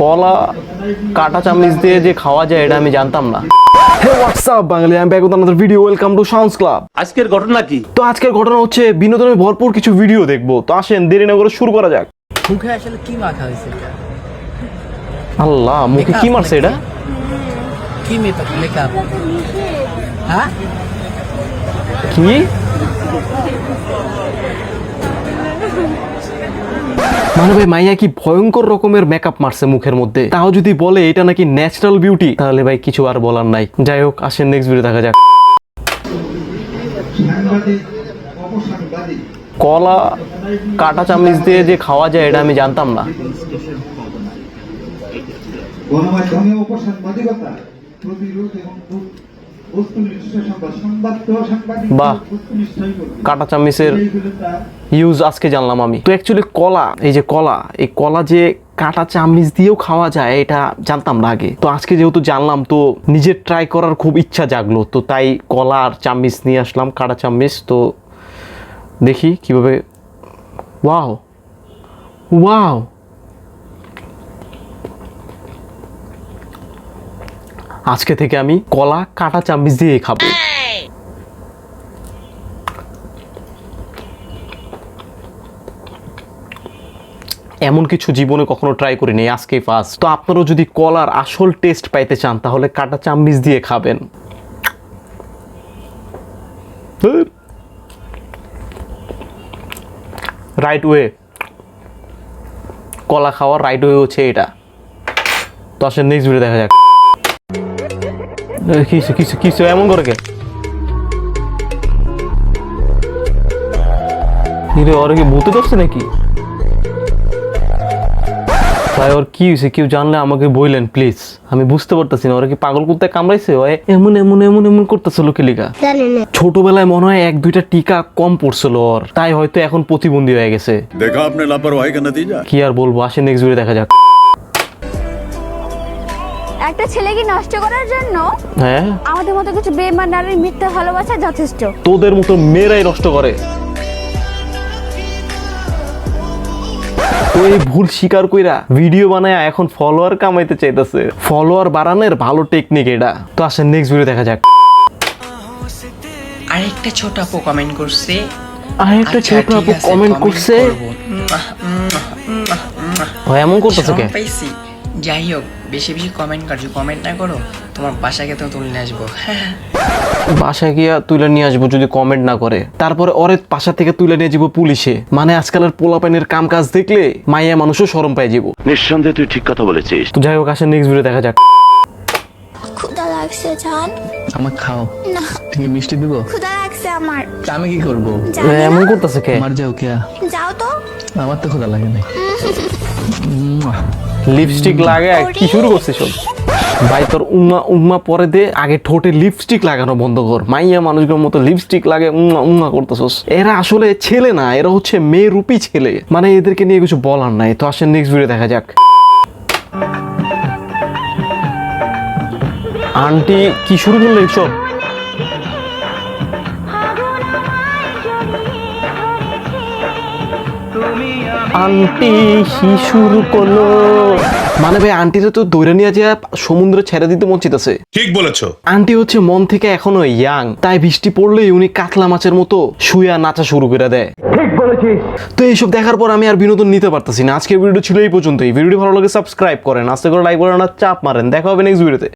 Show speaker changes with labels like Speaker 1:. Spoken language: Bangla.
Speaker 1: কলা কাটা চামচ দিয়ে যে খাওয়া যায় এটা আমি জানতাম না। Hey WhatsApp Bangali? আমি with video welcome to sounds club
Speaker 2: আজকের ঘটনা কি?
Speaker 1: তো আজকের ঘটনা হচ্ছে বিনোদনে ভরপুর কিছু ভিডিও দেখব। তো আসেন দেরি না করে শুরু করা যাক।
Speaker 3: মুখে আসলে কি মাখা হয়েছে
Speaker 1: আল্লাহ মুখে কি মারছে এটা?
Speaker 3: কি মেকআপ মেকআপ হ্যাঁ?
Speaker 1: কি? মানে ভাই মাইয়া কি ভয়ঙ্কর রকমের মেকআপ মারছে মুখের মধ্যে? তাও যদি বলে এটা নাকি ন্যাচারাল বিউটি তাহলে ভাই কিছু আর বলার নাই। যাই হোক, আসেন নেক্সট ভিডিও দেখা যাক। কলা, কাটা চামচ দিয়ে যে খাওয়া যায়, এটা আমি জানতাম না।
Speaker 4: গণমাধ্যমে প্রতিরোধ এবং
Speaker 1: বাহ। কাটা চামচের ইউজ আজকে জানলাম আমি। তো অ্যাকচুয়ালি কলা, এই যে কলা, এই কলা যে কাটা চামচ দিয়েও খাওয়া যায়, এটা জানতাম না আগে। তো আজকে যেহেতু জানলাম, তো নিজের ট্রাই করার খুব ইচ্ছা জাগলো। তো তাই কলা আর চামচ নিয়ে আসলাম কাটা চামচ তো দেখি কীভাবে ওয়াও ওয়াও আজকে থেকে আমি কলা, কাটা, চামচ দিয়ে খাব। এমন কিছু জীবনে কখনো ট্রাই করিনি, আজকেই ফার্স্ট তো আপনারাও যদি কলার আসল টেস্ট পাইতে চান, তাহলে কাটা, চামচ দিয়ে খাবেন। রাইট ওয়ে কলা খাওয়ার রাইট ওয়ে হচ্ছে এটা। তো আসলে নেক্সট ভিডিও দেখা যাক। কিছু কিছু কিছু এমন করে কে? কি নাকি? ওর কি হয়েছে? কেউ জানলে আমাকে প্লিজ আমি বুঝতে পারতেছি না ওরা কি পাগল কুত্তে কামড়াইছে? ওই এমন এমন এমন এমন করতেছে লোকেলিকা ছোটবেলায় মনে হয় এক দুইটা টিকা কম পড়ছিল ওর। তাই হয়তো এখন প্রতিবন্ধী হয়ে গেছে।
Speaker 5: দেখা আপনি
Speaker 1: কি আর বলব আসে নেক্সট ভিডিও দেখা যাক।
Speaker 6: একটা ছেলেকে নষ্ট করার জন্য
Speaker 1: হ্যাঁ?
Speaker 6: আমাদের মতো কিছু বেমান নারীর মিথ্যা ভালোবাসা যথেষ্ট।
Speaker 1: তোদের মতো মেয়েরাই নষ্ট করে। এই ভুল স্বীকার কইরা ভিডিও বানায় এখন ফলোয়ার কামাইতে চাইতেছে। ফলোয়ার বাড়ানোর ভালো টেকনিক এটা। তো আসেন নেক্সট ভিডিও দেখা যাক।
Speaker 7: আরেকটা ছোট আপু কমেন্ট করছে।
Speaker 1: আর একটা
Speaker 7: আচ্ছা,
Speaker 1: ছোট আপু কমেন্ট করছে। এমন করতেছে কে?
Speaker 7: পাইছি। যাই হোক বেশি বেশি কমেন্ট করছ কমেন্ট না করো তোমার বাসাকে তো তুলে নিয়ে আসব।
Speaker 1: বাসায় গিয়া তুলে নিয়ে আসব যদি কমেন্ট না করে। তারপরে ওরে বাসা থেকে তুলে নিয়ে যাব পুলিশে। মানে আজকালের পোলাপাইনের কাম কাজ দেখলে মাইয়া মানুষও সরম পাই যাব।
Speaker 2: নিঃসন্দেহে তুই ঠিক কথা বলেছিস।
Speaker 1: তো যাই হোক আসেন নেক্সট ভিডিও দেখা যাক।
Speaker 6: ক্ষুধা লাগছে জান।
Speaker 3: আমার খাও।
Speaker 6: না।
Speaker 3: তুমি মিষ্টি দিব?
Speaker 6: ক্ষুধা লাগছে আমার।
Speaker 3: তা আমি কি করব।
Speaker 1: এমন করতেছে কে?
Speaker 3: আমার যাও কে
Speaker 6: যাও তো।
Speaker 3: আমার তো খোদা লাগে না
Speaker 1: লিপস্টিক লাগে কি শুরু করছিস সব? ভাই তোর উম্মা উম্মা পরে দে আগে ঠোঁটে লিপস্টিক লাগানো বন্ধ কর। মাইয়া মানুষগুলোর মতো লিপস্টিক লাগে উম্মা উম্মা করতেছস। এরা আসলে ছেলে না এরা হচ্ছে মেয়ে রূপী ছেলে। মানে এদেরকে নিয়ে কিছু বলার নাই তো আসেন নেক্সট ভিডিও দেখা যাক। আন্টি কি শুরু করল? এইসব আন্টি শিশুর কোন মানে ভাই আন্টি তো দৌড়ে নিয়ে যে সমুদ্র ছেড়ে দিতে মঞ্চিত আছে
Speaker 5: ঠিক বলেছ।
Speaker 1: আন্টি হচ্ছে মন থেকে এখনও ইয়াং তাই বৃষ্টি পড়লে উনি কাতলা মাছের মতো শুয়া নাচা শুরু করে দেয়। তো এইসব দেখার পর আমি আর বিনোদন নিতে পারতেছি না। আজকের ভিডিও ছিল এই পর্যন্তই। ভিডিওটি ভালো লাগে সাবস্ক্রাইব করেন। আস্তে করে লাইক করেন আর চাপ মারেন। দেখা হবে নেক্সট ভিডিওতে